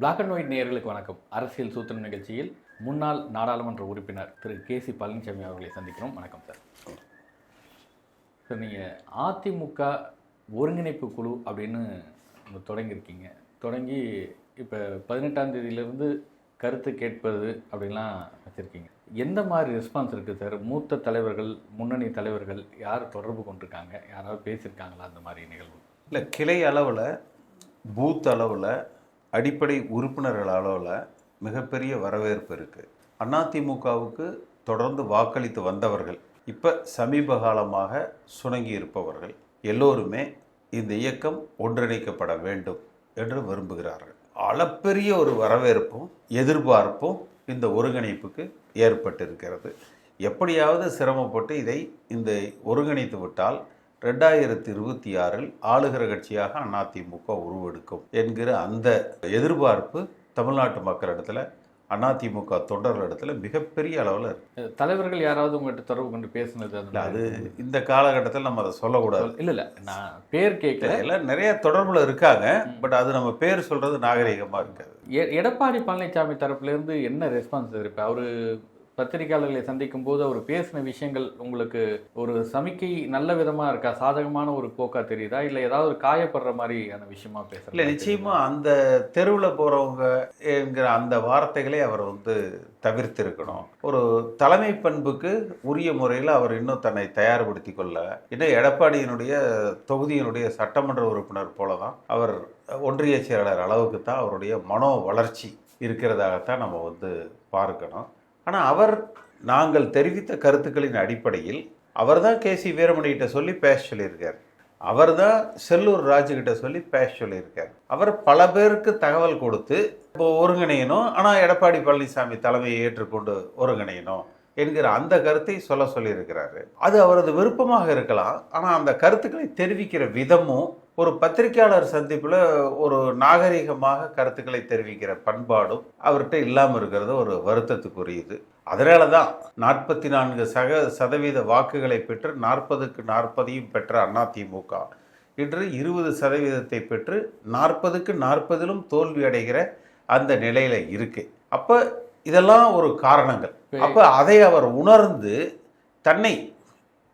Black and white நேர்களுக்கு வணக்கம். அரசியல் சூத்திரம் நிகழ்ச்சியில் முன்னாள் நாடாளுமன்ற உறுப்பினர் திரு கே சி பழனிசாமி அவர்களை சந்திக்கிறோம். வணக்கம் சார். சார் நீங்கள் அதிமுக ஒருங்கிணைப்பு குழு அப்படின்னு தொடங்கியிருக்கீங்க. தொடங்கி இப்போ பதினெட்டாம் தேதியிலேருந்து கருத்து கேட்பது அப்படின்லாம் வச்சுருக்கீங்க. எந்த மாதிரி ரெஸ்பான்ஸ் இருக்குது சார்? மூத்த தலைவர்கள் முன்னணி தலைவர்கள் யார் தொடர்பு கொண்டிருக்காங்க? யாராவது பேசியிருக்காங்களா அந்த மாதிரி நிகழ்வு? இல்லை கிளை அளவில் பூத் அளவில் அடிப்படை உறுப்பினர்கள் அளவில் மிகப்பெரிய வரவேற்பு இருக்குது அதிமுகவுக்கு தொடர்ந்து வாக்களித்து வந்தவர்கள் இப்போ சமீப காலமாக சுணங்கி இருப்பவர்கள் எல்லோருமே இந்த இயக்கம் ஒன்றிணைக்கப்பட வேண்டும் என்று விரும்புகிறார்கள். அளப்பெரிய ஒரு வரவேற்பும் எதிர்பார்ப்பும் இந்த ஒருங்கிணைப்புக்கு ஏற்பட்டிருக்கிறது. எப்படியாவது சிரமப்பட்டு இதை இந்த ஒருங்கிணைத்து விட்டால் ரெண்டாயிரத்தி இருபத்தி ஆறில் ஆளுகிற கட்சியாக அதிமுக உருவெடுக்கும் என்கிற அந்த எதிர்பார்ப்பு தமிழ்நாட்டு மக்களிடத்துல அதிமுக தொண்டர்களிடத்துல மிகப்பெரிய அளவில் இருக்கு. தலைவர்கள் யாராவது உங்கள்கிட்ட தொடர்பு கொண்டு பேசுனது இல்ல, அது இந்த காலகட்டத்தில் நம்ம அதை சொல்லக்கூடாது. இல்ல இல்ல நான் பேர் கேட்கல. எல்லாம் நிறைய தொடர்புல இருக்காங்க பட் அது நம்ம பேர் சொல்றது நாகரிகமா இருக்காது. எடப்பாடி பழனிசாமி தரப்புல இருந்து என்ன ரெஸ்பான்ஸ் இருக்கு? அவரு பத்திரிகையாளர்களை சந்திக்கும் போது அவர் பேசின விஷயங்கள் உங்களுக்கு ஒரு சமிக்கை நல்ல விதமா இருக்கா? சாதகமான ஒரு போக்கா தெரியுதா? இல்ல ஏதாவது ஒரு காயப்படுற மாதிரியான விஷயமா இல்லை பேசுறேன் நிச்சயமா அந்த தெருவில் போறவங்க என்கிற அந்த வார்த்தைகளை அவர் வந்து தவிர்த்திருக்கணும். ஒரு தலைமை பண்புக்கு உரிய முறையில் அவர் இன்னும் தன்னை தயார்படுத்தி கொள்ள இன்னும் எடப்பாடியினுடைய தொகுதியினுடைய சட்டமன்ற உறுப்பினர் போல தான் அவர் ஒன்றிய செயலாளர் அளவுக்கு தான் அவருடைய மனோ வளர்ச்சி இருக்கிறதாகத்தான் நம்ம வந்து பார்க்கணும். ஆனால் அவர் நாங்கள் தெரிவித்த கருத்துக்களின் அடிப்படையில் அவர் தான் கே. சி. வீரமணிகிட்ட சொல்லி பேச சொல்லியிருக்கார். அவர் தான் செல்லூர் ராஜுகிட்ட சொல்லி பேச சொல்லியிருக்கார். அவர் பல பேருக்கு தகவல் கொடுத்து இப்போ ஒருங்கிணையணும் ஆனால் எடப்பாடி பழனிசாமி தலைமையை ஏற்றுக்கொண்டு ஒருங்கிணையணும் என்கிற அந்த கருத்தை சொல்ல சொல்லியிருக்கிறாரு. அது அவரது விருப்பமாக இருக்கலாம் ஆனால் அந்த கருத்துக்களை தெரிவிக்கிற விதமும் ஒரு பத்திரிகையாளர் சந்திப்பில் ஒரு நாகரிகமாக கருத்துக்களை தெரிவிக்கிற பண்பாடும் அவர்கிட்ட இல்லாமல் இருக்கிறது ஒரு வருத்தத்துக்குரியது. அதனால தான் நாற்பத்தி நான்கு சக சதவீத வாக்குகளை பெற்று நாற்பதுக்கு நாற்பதையும் பெற்ற அதிமுக. இன்று இருபது சதவீதத்தை பெற்று நாற்பதுக்கு நாற்பதிலும் தோல்வி அடைகிற அந்த நிலையில இருக்கு. அப்ப இதெல்லாம் ஒரு காரணங்கள். அப்ப அதை அவர் உணர்ந்து தன்னை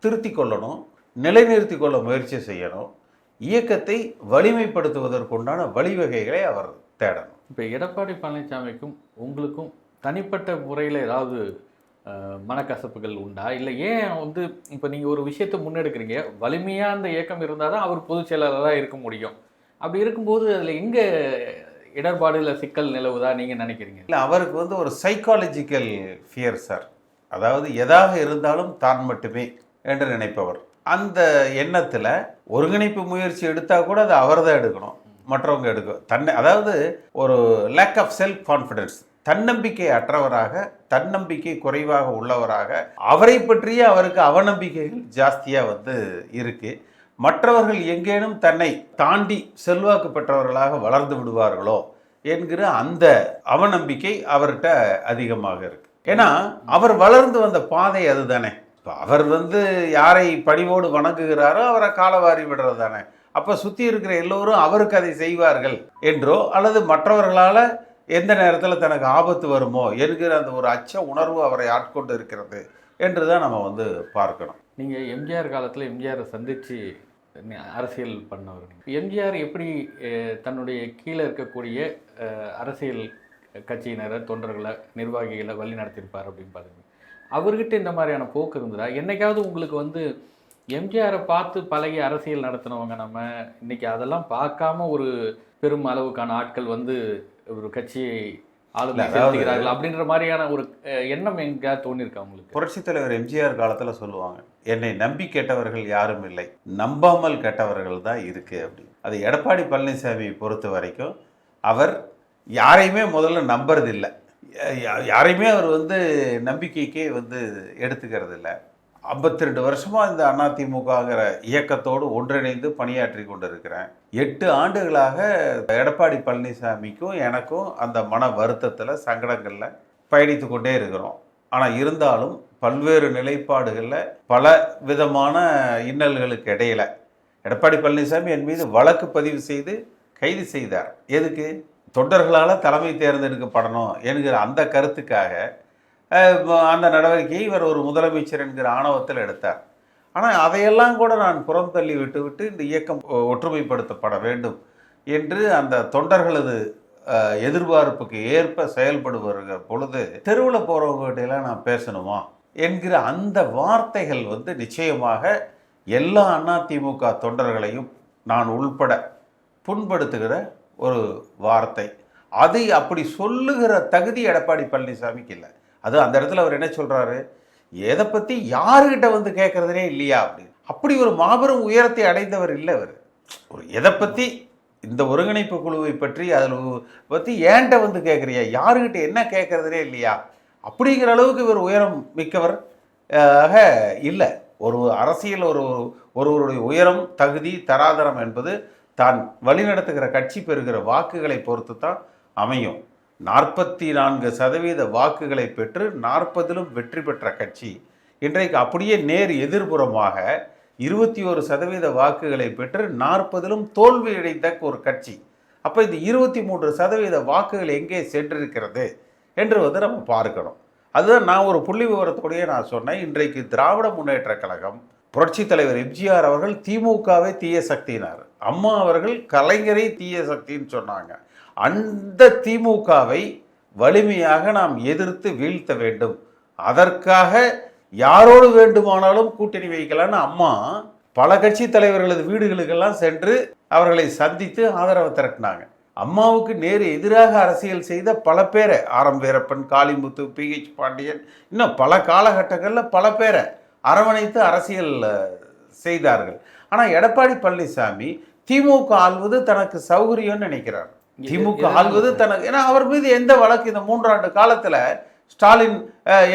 திருத்தி கொள்ளணும் நிலைநிறுத்தி கொள்ள முயற்சி செய்யணும். இயக்கத்தை வலிமைப்படுத்துவதற்குண்டான வழிவகைகளை அவர் தேடணும். இப்ப எடப்பாடி பழனிசாமிக்கும் உங்களுக்கும் தனிப்பட்ட முறையில் ஏதாவது மனக்கசப்புகள் உண்டா? இல்லை ஏன் வந்து இப்போ நீங்கள் ஒரு விஷயத்தை முன்னெடுக்கிறீங்க வலிமையாக அந்த இயக்கம் இருந்தால் தான் அவர் பொதுச் செயலாளராக இருக்க முடியும். அப்படி இருக்கும்போது அதில் எங்கே இடர்பாடு இல்லை சிக்கல் நிலவுதா நீங்கள் நினைக்கிறீங்க? இல்லை அவருக்கு வந்து ஒரு சைக்காலஜிக்கல் ஃபியர் சார் அதாவது எதாக இருந்தாலும் தான் மட்டுமே என்று நினைப்பவர். அந்த எண்ணத்தில் ஒருங்கிணைப்பு முயற்சி எடுத்தால் கூட அது அவர் தான் எடுக்கணும். மற்றவங்க எடுக்க தன்னை அதாவது ஒரு லேக் ஆஃப் செல்ஃப் கான்ஃபிடன்ஸ் தன்னம்பிக்கை அற்றவராக தன்னம்பிக்கை குறைவாக உள்ளவராக அவரை பற்றிய அவருக்கு அவநம்பிக்கைகள் ஜாஸ்தியாக வந்து இருக்கு. மற்றவர்கள் எங்கேனும் தன்னை தாண்டி செல்வாக்கு பெற்றவர்களாக வளர்ந்து விடுவார்களோ என்கிற அந்த அவநம்பிக்கை அவர்கிட்ட அதிகமாக இருக்கு. ஏன்னா அவர் வளர்ந்து வந்த பாதை அதுதானே. இப்போ அவர் வந்து யாரை பணிவோடு வணங்குகிறாரோ அவரை காலவாரி விடுறது தானே. அப்போ சுற்றி இருக்கிற எல்லோரும் அவருக்கு அதை செய்வார்கள் என்றோ அல்லது மற்றவர்களால் எந்த நேரத்தில் தனக்கு ஆபத்து வருமோ என்கிற அந்த ஒரு அச்ச உணர்வு அவரை ஆட்கொண்டு இருக்கிறது என்று தான் நம்ம வந்து பார்க்கணும். நீங்கள் எம்ஜிஆர் காலத்தில் எம்ஜிஆரை சந்தித்து அரசியல் பண்ணவர் எம்ஜிஆர் எப்படி தன்னுடைய கீழே இருக்கக்கூடிய அரசியல் கட்சியினரை தொண்டர்களை நிர்வாகிகளை வழி நடத்தியிருப்பார் அப்படின்னு பாருங்க. அவர்கிட்ட இந்த மாதிரியான போக்கு இருந்ததா? என்னைக்காவது உங்களுக்கு வந்து எம்ஜிஆரை பார்த்து பழகி அரசியல் நடத்தினவங்க நம்ம இன்னைக்கு அதெல்லாம் பார்க்காம ஒரு பெரும் அளவுக்கான ஆட்கள் வந்து ஒரு கட்சியை ஆளுமை செலுத்துகிறார்கள் அப்படின்ற மாதிரியான ஒரு எண்ணம் எங்க தோணியிருக்கா உங்களுக்கு? புரட்சித் தலைவர் எம்ஜிஆர் காலத்தில் சொல்லுவாங்க என்னை நம்பி கேட்டவர்கள் யாரும் இல்லை நம்பாமல் கேட்டவர்கள் தான் இருக்கு அப்படி அது எடப்பாடி பழனிசாமி பொறுத்த வரைக்கும் அவர் யாரையுமே முதல்ல நம்புறது இல்லை யா- யாரையுமே அவர் வந்து நம்பிக்கைக்கே வந்து எடுத்துக்கிறது இல்லை ஐம்பத்தி ரெண்டு வருஷமாக இந்த அதிமுகங்கிற இயக்கத்தோடு ஒன்றிணைந்து பணியாற்றி கொண்டிருக்கிறேன். எட்டு ஆண்டுகளாக எடப்பாடி பழனிசாமிக்கும் எனக்கும் அந்த மன வருத்தத்தில் சங்கடங்களில் பயணித்து கொண்டே இருக்கிறோம். ஆனால் இருந்தாலும் பல்வேறு நிலைப்பாடுகளில் பல விதமான இன்னல்களுக்கு இடையில எடப்பாடி பழனிசாமி என் மீது வழக்கு பதிவு செய்து கைது செய்தார். எதுக்கு? தொண்டர்களால் தலைமை தேர்ந்தெடுக்கப்படணும் என்கிற அந்த கருத்துக்காக அந்த நடவடிக்கையை இவர் ஒரு முதலமைச்சர் என்கிற ஆணவத்தில் எடுத்தார். ஆனால் அதையெல்லாம் கூட நான் புறம் தள்ளி விட்டுவிட்டு இந்த இயக்கம் ஒற்றுமைப்படுத்தப்பட வேண்டும் என்று அந்த தொண்டர்களது எதிர்பார்ப்புக்கு ஏற்ப செயல்படுவார்கள் பொழுது தெருவில் போகிறவங்ககிட்டலாம் நான் பேசணுமா என்கிற அந்த வார்த்தைகள் வந்து நிச்சயமாக எல்லா அதிமுக தொண்டர்களையும் நான் உள்பட புண்படுத்துகிற ஒரு வார்த்தை. அதை அப்படி சொல்லுகிற தகுதி எடப்பாடி பழனிசாமிக்கு இல்லை. அது அந்த இடத்துல அவர் என்ன சொல்கிறாரு எதை பற்றி யாருக்கிட்ட வந்து கேட்குறதுனே இல்லையா? அப்படின்னு. அப்படி ஒரு மாபெரும் உயரத்தை அடைந்தவர் இல்லை அவர். ஒரு எதை பற்றி இந்த ஒருங்கிணைப்பு குழுவை பற்றி அதில் பற்றி ஏன்ட்ட வந்து கேட்குறியா யாருக்கிட்ட என்ன கேட்கறதுனே இல்லையா? அப்படிங்கிற அளவுக்கு இவர் உயரம் மிக்கவர் ஆக இல்லை. ஒரு அரசியல் ஒரு ஒருவருடைய உயரம் தகுதி தராதரம் என்பது தான் வழிநடத்துகிற கட்சி பெறுகிற வாக்குகளை பொறுத்து தான் அமையும். நாற்பத்தி நான்கு சதவீத வாக்குகளை பெற்று நாற்பதிலும் வெற்றி பெற்ற கட்சி. இன்றைக்கு அப்படியே நேர் எதிர்புறமாக இருபத்தி ஒரு சதவீத வாக்குகளை பெற்று நாற்பதிலும் தோல்வி அடைந்த ஒரு கட்சி. அப்போ இந்த இருபத்தி மூன்று சதவீத வாக்குகள் எங்கே சென்றிருக்கிறது என்று வந்து நம்ம பார்க்கணும். அதுதான் நான் ஒரு புள்ளி விவரத்தோடையே நான் சொன்னேன். இன்றைக்கு திராவிட முன்னேற்றக் கழகம் புரட்சி தலைவர் எம்ஜிஆர் அவர்கள் திமுகவை தீய சக்தினார் அம்மா அவர்கள் கலைஞரை தீய சக்தின்னு சொன்னாங்க. அந்த திமுகவை வலிமையாக நாம் எதிர்த்து வீழ்த்த வேண்டும். அதற்காக யாரோடு வேண்டுமானாலும் கூட்டணி வைக்கலான்னு அம்மா பல கட்சி தலைவர்களது வீடுகளுக்கெல்லாம் சென்று அவர்களை சந்தித்து ஆதரவு திரட்டினாங்க. அம்மாவுக்கு நேர் எதிராக அரசியல் செய்த பல பேரை ஆரம் வீரப்பன் காளிமுத்து பிஹெச் பாண்டியன் இன்னும் பல காலகட்டங்களில் பல பேரை அரவணைத்து அரசியல் செய்தார்கள். ஆனால் எடப்பாடி பழனிசாமி திமுக ஆள்வது தனக்கு சௌகரியம்னு நினைக்கிறார். திமுக ஆள்வது தனக்கு ஏன்னா அவர் மீது எந்த வழக்கு இந்த மூன்றாண்டு காலத்தில் ஸ்டாலின்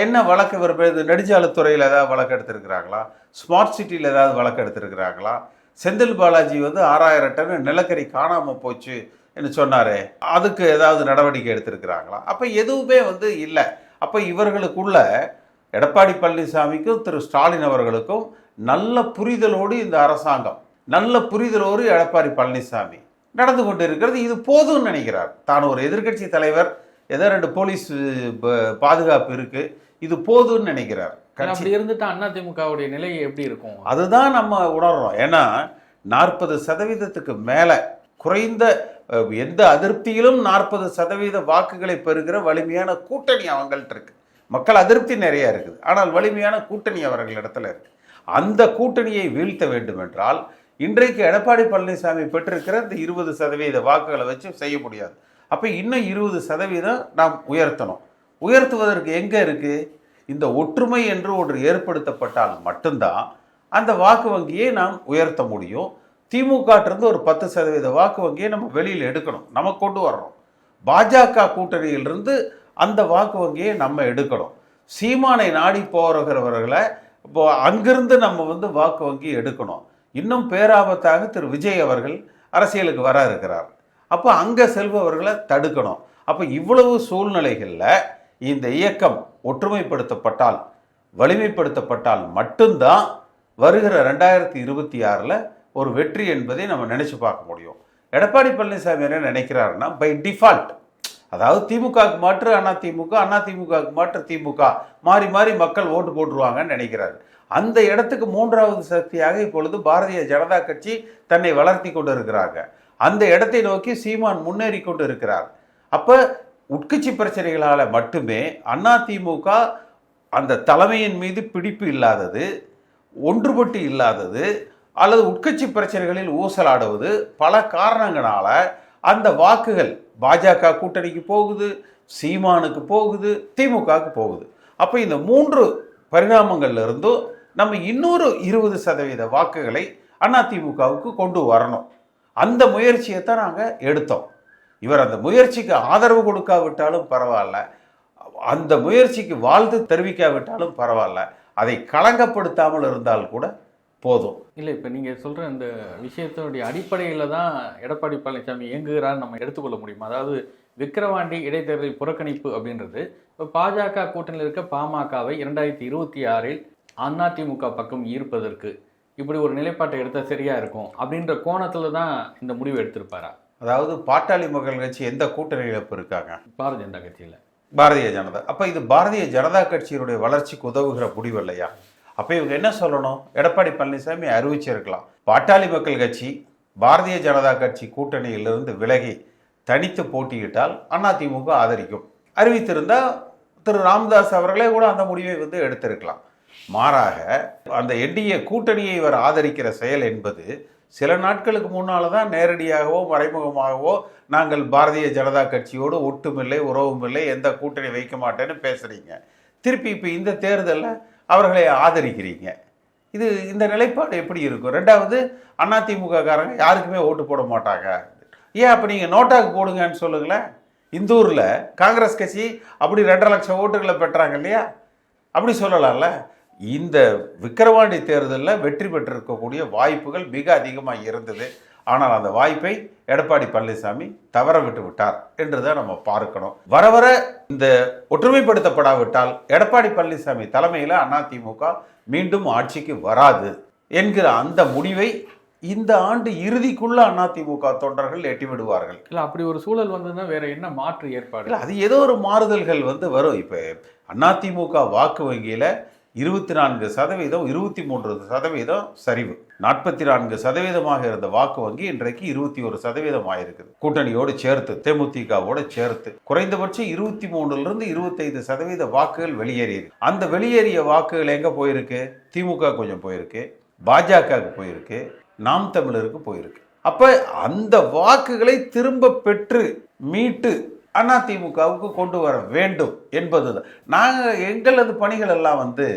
என்ன வழக்கு இவர் மீது நெடுஞ்சாலைத்துறையில் ஏதாவது வழக்கு எடுத்திருக்கிறாங்களா? ஸ்மார்ட் சிட்டியில் ஏதாவது வழக்கு எடுத்திருக்கிறாங்களா? செந்தில் பாலாஜி வந்து ஆறாயிரம் டன் நிலக்கரி காணாமல் போச்சு என்று சொன்னாரே. அதுக்கு ஏதாவது நடவடிக்கை எடுத்திருக்கிறாங்களா? அப்போ எதுவுமே வந்து இல்லை. அப்போ இவர்களுக்குள்ள எடப்பாடி பழனிசாமிக்கும் திரு ஸ்டாலின் அவர்களுக்கும் நல்ல புரிதலோடு இந்த அரசாங்கம் நல்ல புரிதலோடு எடப்பாடி பழனிசாமி நடந்து கொண்டு இருக்கிறது இது போதும்னு நினைக்கிறார். தான் ஒரு எதிர்க்கட்சி தலைவர் ஏதோ ரெண்டு போலீஸ் பாதுகாப்பு இருக்கு. இது போதும்னு நினைக்கிறார். கட்சி. அப்படி இருந்துட்டா அதிமுகவுடைய நிலை எப்படி இருக்கும்? அதுதான் நம்ம உணர்றோம். ஏன்னா நாற்பது சதவீதத்துக்கு மேலே குறைந்த எந்த அதிருப்தியிலும் நாற்பது சதவீத வாக்குகளை பெறுகிற வலிமையான கூட்டணி அவங்கள்ட்ட இருக்கு. மக்கள் அதிருப்தி நிறைய இருக்குது. ஆனால் வலிமையான கூட்டணி அவர்களிடத்துல இருக்கு. அந்த கூட்டணியை வீழ்த்த வேண்டும் என்றால் இன்றைக்கு எடப்பாடி பழனிசாமி பெற்றிருக்கிற இந்த இருபது சதவீத வாக்குகளை வச்சு செய்ய முடியாது. அப்போ இன்னும் இருபது சதவீதம் நாம் உயர்த்தணும். உயர்த்துவதற்கு எங்கே இருக்கு? இந்த ஒற்றுமை என்று ஒன்று ஏற்படுத்தப்பட்டால் மட்டும்தான் அந்த வாக்கு வங்கியை நாம் உயர்த்த முடியும். திமுகட்டிருந்து ஒரு பத்து சதவீத வாக்கு வங்கியை நம்ம வெளியில் எடுக்கணும். நம்ம கொண்டு வர்றோம். பாஜக கூட்டணியிலிருந்து அந்த வாக்கு வங்கியை நம்ம எடுக்கணும். சீமானை நாடி போகிறவர்களை இப்போ அங்கிருந்து நம்ம வந்து வாக்கு வங்கி எடுக்கணும். இன்னும் பேராபத்தாக திரு விஜய் அவர்கள் அரசியலுக்கு வர இருக்கிறார். அப்போ அங்கே செல்பவர்களை தடுக்கணும். அப்போ இவ்வளவு சூழ்நிலைகளில் இந்த இயக்கம் ஒற்றுமைப்படுத்தப்பட்டால் வலிமைப்படுத்தப்பட்டால் மட்டும்தான் வருகிற ரெண்டாயிரத்தி இருபத்தி ஆறில் ஒரு வெற்றி என்பதை நம்ம நினச்சி பார்க்க முடியும். எடப்பாடி பழனிசாமி என்ன நினைக்கிறாருன்னா பை டிஃபால்ட் அதாவது திமுகவுக்கு மாற்று அண்ணா திமுக அண்ணா திமுகவுக்கு மாற்று திமுக. மாறி மாறி மக்கள் ஓட்டு போட்டுருவாங்கன்னு நினைக்கிறாரு. அந்த இடத்துக்கு மூன்றாவது சக்தியாக இப்பொழுது பாரதிய ஜனதா கட்சி தன்னை வளர்த்தி கொண்டு இருக்கிறாங்க அந்த இடத்தை நோக்கி சீமான் முன்னேறி கொண்டு இருக்கிறார் அப்போ உட்கட்சி பிரச்சனைகளால் மட்டுமே அண்ணா திமுக அந்த தலைமையின் மீது பிடிப்பு இல்லாதது ஒன்றுபட்டு இல்லாதது அல்லது உட்கட்சி பிரச்சனைகளில் ஊசலாடுவது பல காரணங்களால் அந்த வாக்குகள் பாஜக கூட்டணிக்கு போகுது சீமானுக்கு போகுது திமுகவுக்கு போகுது. அப்போ இந்த மூன்று பரிணாமங்கள்ல இருந்தும் நம்ம இன்னொரு இருபது சதவீத வாக்குகளை அதிமுகவுக்கு கொண்டு வரணும். அந்த முயற்சியை தான் நாங்கள் எடுத்தோம். இவர் அந்த முயற்சிக்கு ஆதரவு கொடுக்காவிட்டாலும் பரவாயில்ல. அந்த முயற்சிக்கு வாழ்த்து தெரிவிக்காவிட்டாலும் பரவாயில்ல. அதை களங்கப்படுத்தாமல் இருந்தால் கூட போதும். இல்லை இப்போ நீங்கள் சொல்கிற இந்த விஷயத்தினுடைய அடிப்படையில் தான் எடப்பாடி பழனிசாமி இயங்குகிறார் நம்ம எடுத்துக்கொள்ள முடியும்? அதாவது விக்கிரவாண்டி இடைத்தேர்தல் புறக்கணிப்பு அப்படின்றது இப்போ பாஜக கூட்டணியில் இருக்க பாமகவை இரண்டாயிரத்தி இருபத்தி ஆறில் அதிமுக பக்கம் ஈர்ப்பதற்கு இப்படி ஒரு நிலைப்பாட்டை எடுத்தால் சரியா இருக்கும் அப்படின்ற கோணத்தில் தான் இந்த முடிவு எடுத்திருப்பாரா? அதாவது பாட்டாளி மக்கள் கட்சி எந்த கூட்டணியில் இப்போ இருக்காங்க? பாரதிய ஜனதா கட்சியில். பாரதிய ஜனதா. அப்போ இது பாரதிய ஜனதா கட்சியினுடைய வளர்ச்சிக்கு உதவுகிற முடிவு இல்லையா? அப்போ இவங்க என்ன சொல்லணும்? எடப்பாடி பழனிசாமி அறிவிச்சிருக்கலாம். பாட்டாளி மக்கள் கட்சி பாரதிய ஜனதா கட்சி கூட்டணியிலிருந்து விலகி தனித்து போட்டியிட்டால் அதிமுக ஆதரிக்கும். அறிவித்திருந்தால் திரு ராமதாஸ் அவர்களே கூட அந்த முடிவை வந்து எடுத்திருக்கலாம். மாறாக அந்த என்டிஏ கூட்டணியை இவர் ஆதரிக்கிற செயல் என்பது சில நாட்களுக்கு முன்னால் தான் நேரடியாகவோ மறைமுகமாகவோ நாங்கள் பாரதிய ஜனதா கட்சியோடு ஒட்டுமில்லை உறவுமில்லை எந்த கூட்டணி வைக்க மாட்டேன்னு பேசுகிறீங்க திருப்பி இப்போ இந்த தேர்தலில் அவர்களை ஆதரிக்கிறீங்க. இது இந்த நிலைப்பாடு எப்படி இருக்கும்? ரெண்டாவது அதிமுக காரங்க யாருக்குமே ஓட்டு போட மாட்டாங்க. ஏன் அப்போ நீங்கள் நோட்டாக்கு போடுங்கன்னு சொல்லுங்களேன்? இந்தூரில் காங்கிரஸ் கட்சி அப்படி ரெண்டரை லட்சம் ஓட்டுகளை பெற்றாங்க இல்லையா? அப்படி சொல்லலாம்ல. இந்த விக்கிரவாண்டி தேர்தலில் வெற்றி பெற்றிருக்கக்கூடிய வாய்ப்புகள் மிக அதிகமாக இருந்தது. ஆனால் அந்த வாய்ப்பை எடப்பாடி பழனிசாமி தவற விட்டு விட்டார் என்று தான் நம்ம பார்க்கணும். வர வர இந்த ஒற்றுமைப்படுத்தப்படாவிட்டால் எடப்பாடி பழனிசாமி தலைமையில் அதிமுக மீண்டும் ஆட்சிக்கு வராது என்கிற அந்த முடிவை இந்த ஆண்டு இறுதிக்குள்ள அதிமுக தொண்டர்கள் எட்டி விடுவார்கள். இல்லை அப்படி ஒரு சூழல் வந்ததுன்னா வேற என்ன மாற்று ஏற்பாடு? இல்ல அது ஏதோ ஒரு மாறுதல்கள் வந்து வரும். இப்போ அதிமுக வாக்கு வங்கியில் இருபத்தி நான்கு சதவீதம் இருபத்தி மூன்று சதவீதம் சரிவு. நாற்பத்தி நான்கு சதவீதமாக இருந்த வாக்கு வங்கி இன்றைக்கு இருபத்தி ஒரு சதவீதம் ஆயிருக்குது. கூட்டணியோடு சேர்த்து தேமுதிகவோட சேர்த்து. குறைந்தபட்சம் இருபத்தி மூணுலேருந்து இருபத்தைந்து சதவீத வாக்குகள் வெளியேறியது அந்த வெளியேறிய வாக்குகள் எங்கே போயிருக்கு? திமுக கொஞ்சம் போயிருக்கு. பாஜகவுக்கு போயிருக்கு. நாம் தமிழருக்கு போயிருக்கு. அப்ப அந்த வாக்குகளை திரும்ப பெற்று மீட்டு அதிமுகவுக்கு கொண்டு வர வேண்டும் என்பதுதான். நாங்கள் எங்களது பணிகள் எல்லாம் வந்து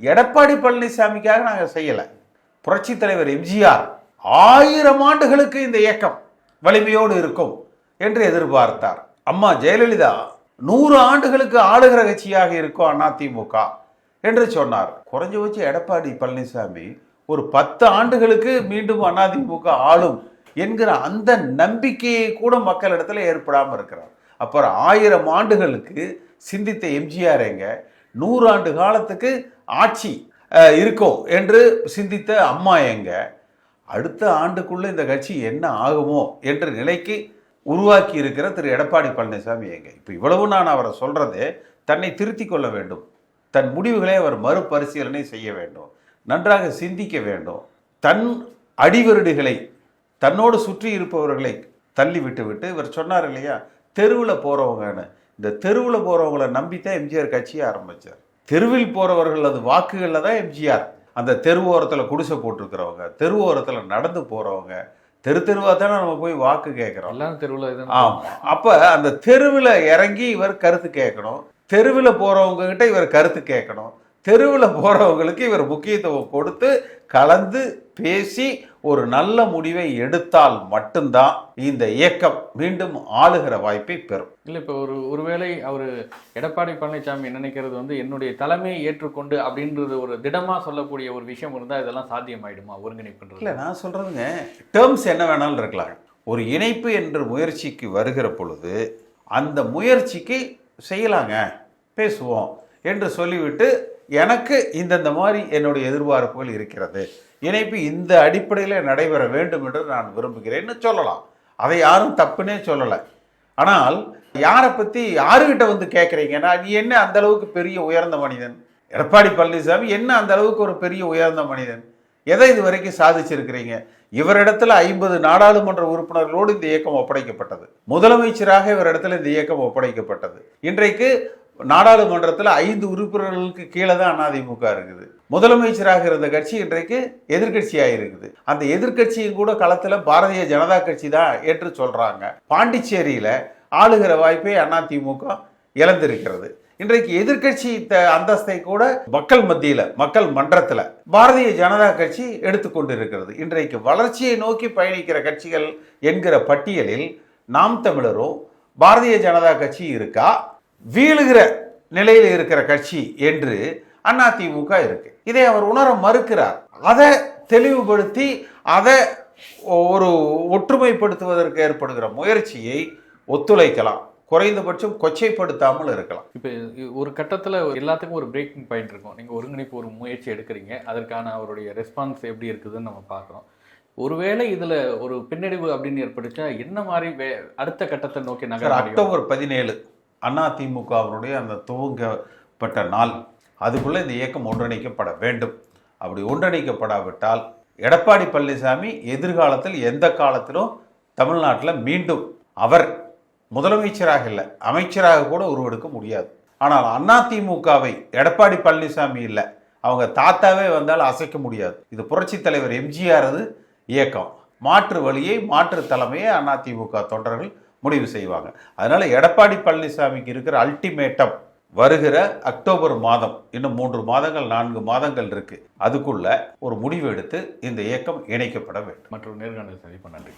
எடப்பாடி பழனிசாமிக்காக நாங்கள் செய்யலை. புரட்சி தலைவர் எம்ஜிஆர் ஆயிரம் ஆண்டுகளுக்கு இந்த இயக்கம் வலிமையோடு இருக்கும் என்று எதிர்பார்த்தார். அம்மா ஜெயலலிதா நூறு ஆண்டுகளுக்கு ஆளுகிற கட்சியாக இருக்கும் அதிமுக என்று சொன்னார். குறைஞ்சபட்சம் எடப்பாடி பழனிசாமி ஒரு பத்து ஆண்டுகளுக்கு மீண்டும் அதிமுக ஆளும் என்கிற அந்த நம்பிக்கையை கூட மக்களிடத்தில் ஏற்படாமல் இருக்கிறார். அப்புறம் ஆயிரம் ஆண்டுகளுக்கு சிந்தித்த எம்ஜிஆர் எங்க? நூறு ஆண்டு காலத்துக்கு ஆட்சி இருக்கும் என்று சிந்தித்த அம்மா எங்க? அடுத்த ஆண்டுக்குள்ளே இந்த கட்சி என்ன ஆகுமோ என்ற நிலைக்கு உருவாக்கி இருக்கிற திரு. எடப்பாடி பழனிசாமி எங்க? இப்போ இவ்வளவு நான் அவரை சொல்கிறதே தன்னை திருத்தி கொள்ள வேண்டும். தன் முடிவுகளை அவர் மறுபரிசீலனை செய்ய வேண்டும். நன்றாக சிந்திக்க வேண்டும். தன் அடிவருடுகளை தன்னோடு சுற்றி இருப்பவர்களை தள்ளி விட்டு விட்டு இவர் சொன்னார் இல்லையா? தெருவில் போகிறவங்கன்னு இந்த தெருவில் போகிறவங்கள நம்பித்தான் எம்ஜிஆர் கட்சியை ஆரம்பித்தார் தெருவில் போகிறவர்கள் அது வாக்குகளில் தான் எம்ஜிஆர். அந்த தெருவோரத்தில் குடிசை போட்டிருக்கிறவங்க தெருவோரத்தில் நடந்து போகிறவங்க தெரு தெருவாக தானே நம்ம போய் வாக்கு கேட்குறோம் எல்லாரும் தெருவில் இது ஆமா. அப்ப அந்த தெருவில் இறங்கி இவர் கருத்து கேட்கணும். தெருவில் போறவங்க கிட்ட இவர் கருத்து கேட்கணும். தெருவில் போறவங்களுக்கு இவர் முக்கியத்துவம் கொடுத்து கலந்து பேசி ஒரு நல்ல முடிவை எடுத்தால் மட்டும்தான் இந்த இயக்கம் மீண்டும் ஆளுகிற வாய்ப்பை பெறும். இல்லை இப்போ ஒரு ஒருவேளை அவர் எடப்பாடி பழனிசாமி நினைக்கிறது வந்து என்னுடைய தலைமையை ஏற்றுக்கொண்டு அப்படின்றது ஒரு திடமா சொல்லக்கூடிய ஒரு விஷயம் இருந்தால் இதெல்லாம் சாத்தியமாயிடுமா ஒருங்கிணைப்புன்றது? இல்லை நான் சொல்றதுங்க டேர்ம்ஸ் என்ன வேணாலும் இருக்கலாம். ஒரு இணைப்பு என்ற முயற்சிக்கு வருகிற பொழுது அந்த முயற்சிக்கு செய்யலாங்க பேசுவோம் என்று சொல்லிவிட்டு எனக்கு இந்தந்த மாதிரி என்னுடைய எதிர்பார்ப்புகள் இருக்கிறது. இணைப்பு இந்த அடிப்படையில் நடைபெற வேண்டும் என்று நான் விரும்புகிறேன்னு சொல்லலாம். அதை யாரும் தப்புனே சொல்லலை. ஆனால் யாரை பற்றி யாருக்கிட்ட வந்து கேட்குறீங்கன்னா நீ என்ன அந்த அளவுக்கு பெரிய உயர்ந்த மனிதன்? எடப்பாடி பழனிசாமி என்ன அந்த அளவுக்கு ஒரு பெரிய உயர்ந்த மனிதன்? எதை இது வரைக்கும் சாதிச்சிருக்கிறீங்க? இவரிடத்துல ஐம்பது நாடாளுமன்ற உறுப்பினர்களோடு இந்த இயக்கம் ஒப்படைக்கப்பட்டது. முதலமைச்சராக இவரிடத்துல இந்த இயக்கம் ஒப்படைக்கப்பட்டது. இன்றைக்கு நாடாளுமன்றத்தில் ஐந்து உறுப்பினர்களுக்கு கீழே தான் அதிமுக இருக்குது. முதலமைச்சராக இருந்த கட்சி இன்றைக்கு எதிர்க்கட்சியாக இருக்குது. அந்த எதிர்கட்சியும் கூட களத்தில் பாரதிய ஜனதா கட்சி தான் ஏற்று சொல்கிறாங்க பாண்டிச்சேரியில் ஆளுகிற வாய்ப்பை அதிமுக இழந்திருக்கிறது. இன்றைக்கு எதிர்க்கட்சி அந்தஸ்தை கூட மக்கள் மத்தியில் மக்கள் மன்றத்தில் பாரதிய ஜனதா கட்சி எடுத்துக்கொண்டு இருக்கிறது இன்றைக்கு வளர்ச்சியை நோக்கி பயணிக்கிற கட்சிகள் என்கிற பட்டியலில் நாம் தமிழரும் பாரதிய ஜனதா கட்சி இருக்கா? வீழுகிற நிலையில் இருக்கிற கட்சி என்று அதிமுக இருக்கு. இதை அவர் உணர மறுக்கிறார். அதை தெளிவுபடுத்தி அதை ஒரு ஒற்றுமைப்படுத்துவதற்கு ஏற்படுகிற முயற்சியை ஒத்துழைக்கலாம். குறைந்தபட்சம் கொச்சைப்படுத்தாமல் இருக்கலாம். இப்போ ஒரு கட்டத்தில் எல்லாத்துக்கும் ஒரு பிரேக்கிங் பாயிண்ட் இருக்கும். நீங்கள் ஒருங்கிணைப்பு ஒரு முயற்சி எடுக்கிறீங்க. அதற்கான அவருடைய ரெஸ்பான்ஸ் எப்படி இருக்குதுன்னு நம்ம பார்க்குறோம். ஒருவேளை இதுல ஒரு பின்னடைவு அப்படின்னு ஏற்பட்டுச்சா என்ன மாதிரி வே- அடுத்த கட்டத்தை நோக்கி நகர? அக்டோபர் பதினேழு. அதிமுகவினுடைய அந்த துவங்கப்பட்ட நாள் அதுக்குள்ளே இந்த இயக்கம் ஒன்றிணைக்கப்பட வேண்டும். அப்படி ஒன்றிணைக்கப்படாவிட்டால் எடப்பாடி பழனிசாமி எதிர்காலத்தில் எந்த காலத்திலும் தமிழ்நாட்டில் மீண்டும் அவர் முதலமைச்சராக இல்லை அமைச்சராக கூட உருவெடுக்க முடியாது. ஆனால் அதிமுகவை எடப்பாடி பழனிசாமி இல்லை அவங்க தாத்தாவே வந்தால் அசைக்க முடியாது. இது புரட்சித் தலைவர் எம்ஜிஆரது இயக்கம். மாற்று வழியை மாற்று தலைமையை அதிமுக தொண்டர்கள் முடிவு செய்வாங்க. அதனால் எடப்பாடி பழனிசாமிக்கு இருக்கிற அல்டிமேட்டம் வருகிற அக்டோபர் மாதம் இன்னும் மூன்று மாதங்கள் நான்கு மாதங்கள் இருக்கு. அதுக்குள்ள ஒரு முடிவு எடுத்து இந்த இயக்கம் இணைக்கப்பட வேண்டும். மற்றும் நேர்காணல் சந்திப்பு நன்றி.